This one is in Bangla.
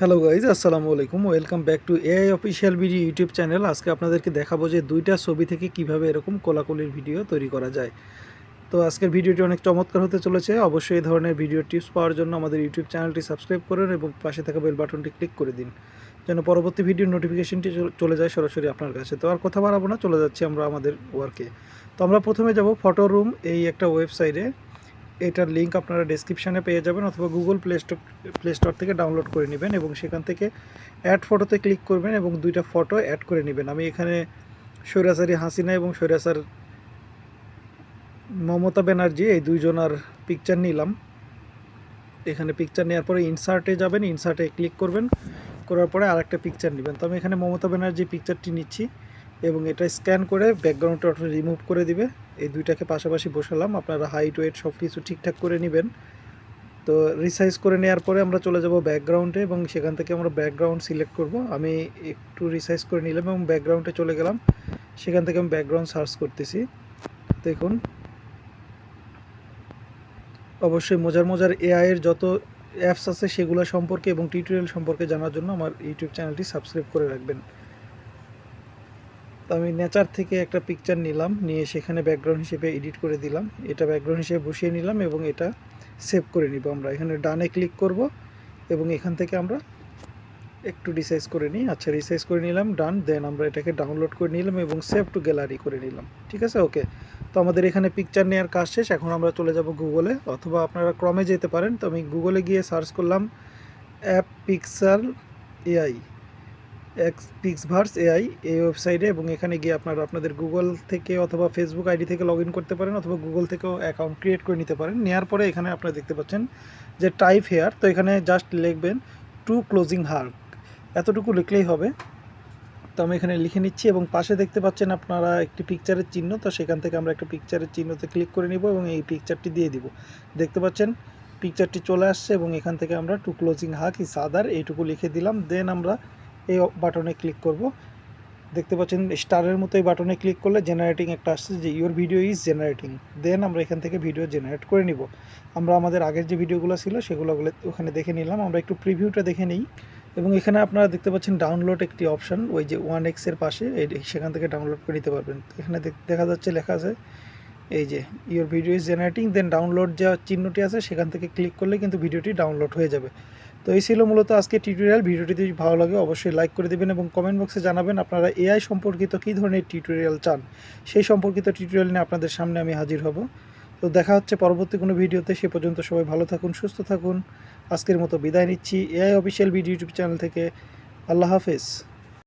হ্যালো গাইজ আসসালামু আলাইকুম। Welcome back to AI official video YouTube channel আজকে আপনাদেরকে দেখাবো যে দুইটা ছবি থেকে কীভাবে এরকম কোলাকুলির ভিডিও তৈরি করা যায়। তো আজকের ভিডিওটি অনেক চমৎকার হতে চলেছে। অবশ্যই এই ধরনের ভিডিও টিপস পাওয়ার জন্য আমাদের ইউটিউব চ্যানেলটি সাবস্ক্রাইব করুন এবং পাশে থাকা বেল বাটনটি ক্লিক করে দিন। যেন পরবর্তী ভিডিওর নোটিফিকেশনটি চলে যায় সরাসরি আপনার কাছে। তো আর কথা বাড়াবো না, চলে যাচ্ছি আমরা আমাদের ওয়ার্কে তো আমরা প্রথমে যাব ফটো রুম এই একটা ওয়েবসাইটে এটার লিঙ্ক আপনারা ডেসক্রিপশানে পেয়ে যাবেন অথবা Google Play Store Play Store থেকে ডাউনলোড করে নেবেন এবং সেখান থেকে অ্যাড ফটোতে ক্লিক করবেন এবং দুইটা ফটো অ্যাড করে নেবেন। আমি এখানে সৈরাসারি হাসিনা এবং সৈরাসার মমতা ব্যানার্জি এই দুইজনার পিকচার নিলাম। এখানে পিকচার নেওয়ার পরে ইনসার্টে যাবেন ইনসার্টে ক্লিক করবেন, করার পরে আরেকটা পিকচার নেবেন। তো আমি এখানে মমতা ব্যানার্জি পিকচারটি নিচ্ছি। এবং এটা স্ক্যান করে ব্যাকগ্রাউন্ডটা অটো রিমুভ করে দিবে। এই দুইটাকে পাশাপাশি বসালাম। আপনারা হাইট ওয়েট সব কিছু ঠিকঠাক করে নেবেন। তো রিসাইজ করে নেওয়ার পরে আমরা চলে যাব ব্যাকগ্রাউন্ডে এবং সেখান থেকে আমরা ব্যাকগ্রাউন্ড সিলেক্ট করব। আমি একটু রিসাইজ করে নিলাম এবং ব্যাকগ্রাউন্ডে চলে গেলাম। সেখান থেকে আমি ব্যাকগ্রাউন্ড সার্চ করতেছি। দেখুন। অবশ্যই মজার মজার এআই এর যত অ্যাপস আছে সেগুলো সম্পর্কে এবং টিউটোরিয়াল সম্পর্কে জানার জন্য আমার ইউটিউব চ্যানেলটি সাবস্ক্রাইব করে রাখবেন। তো আমি নেচার থেকে একটা পিকচার নিলাম, নিয়ে সেখানে ব্যাকগ্রাউন্ড হিসেবে এডিট করে দিলাম। এটা ব্যাকগ্রাউন্ড হিসেবে বসিয়ে নিলাম এবং এটা সেভ করে নিব আমরা। এখানে ডানে ক্লিক করব এবং এখান থেকে আমরা একটু রিসাইজ করে নিই। আচ্ছা রিসাইজ করে নিলাম ডান দেন আমরা এটাকে ডাউনলোড করে নিলাম এবং সেভ টু গ্যালারি করে নিলাম। ঠিক আছে? ওকে তো আমাদের এখানে পিকচার নেওয়ার কাজ শেষ। এখন আমরা চলে যাব গুগলে অথবা আপনারা ক্রমে যেতে পারেন। তো আমি গুগলে গিয়ে সার্চ করলাম app Pixel AI X PixVerse AI এই ওয়েবসাইটে এবং এখানে গিয়ে আপনারা, আপনাদের গুগল থেকে অথবা ফেসবুক আইডি থেকে লগ করতে পারেন অথবা গুগল থেকেও অ্যাকাউন্ট ক্রিয়েট করে নিতে পারেন। নেওয়ার পরে এখানে আপনারা দেখতে পাচ্ছেন যে টাইপ হেয়ার তো এখানে জাস্ট লিখবেন টু ক্লোজিং হার্ক এতটুকু লিখলেই হবে। তো আমি এখানে লিখে নিচ্ছি এবং পাশে দেখতে পাচ্ছেন আপনারা একটি পিকচারের চিহ্ন, তো সেখান থেকে আমরা একটা পিকচারের চিহ্নতে ক্লিক করে নিব এবং এই পিকচারটি দিয়ে দিব। দেখতে পাচ্ছেন পিকচারটি চলে আসছে এবং এখান থেকে আমরা টু ক্লোজিং হাক ইস আদার এইটুকু লিখে দিলাম। দেন আমরা এই বাটনে ক্লিক করব। দেখতে পাচ্ছেন স্টারের মতো এই বাটনে ক্লিক করলে জেনারেটিং একটা আসছে যে your video is generating then আমরা এখান থেকে ভিডিও জেনারেট করে নিব। আমরা আমাদের আগের যে ভিডিওগুলো ছিল, সেগুলো ওখানে দেখে নিলাম। আমরা একটু প্রিভিউটা দেখে নিই। এবং এখানে আপনারা দেখতে পাচ্ছেন ডাউনলোড একটি অপশন ওই যে ওয়ান এক্সের পাশে সেখান থেকে ডাউনলোড করে নিতে পারবেন। এখানে দেখ- যাচ্ছে, লেখা আছে, এই যে your video is generating then download যে চিহ্নটি আছে, সেখান থেকে ক্লিক করলে কিন্তু ভিডিওটি ডাউনলোড হয়ে যাবে। তো এই ছিল মূলত আজকে টিউটোরিয়াল ভিডিওটি যদি ভালো লাগে, অবশ্যই লাইক করে দেবেন এবং কমেন্ট বক্সে জানাবেন আপনারা এআই সম্পর্কিত কী ধরনের টিউটোরিয়াল চান। সেই সম্পর্কিত টিউটোরিয়াল নিয়ে আপনাদের সামনে আমি হাজির হব। তো দেখা হচ্ছে পরবর্তী কোনো ভিডিওতে। সে পর্যন্ত সবাই ভালো থাকুন, সুস্থ থাকুন। আজকের মতো বিদায় নিচ্ছি। AI official video YouTube channel থেকে। আল্লাহ হাফেজ।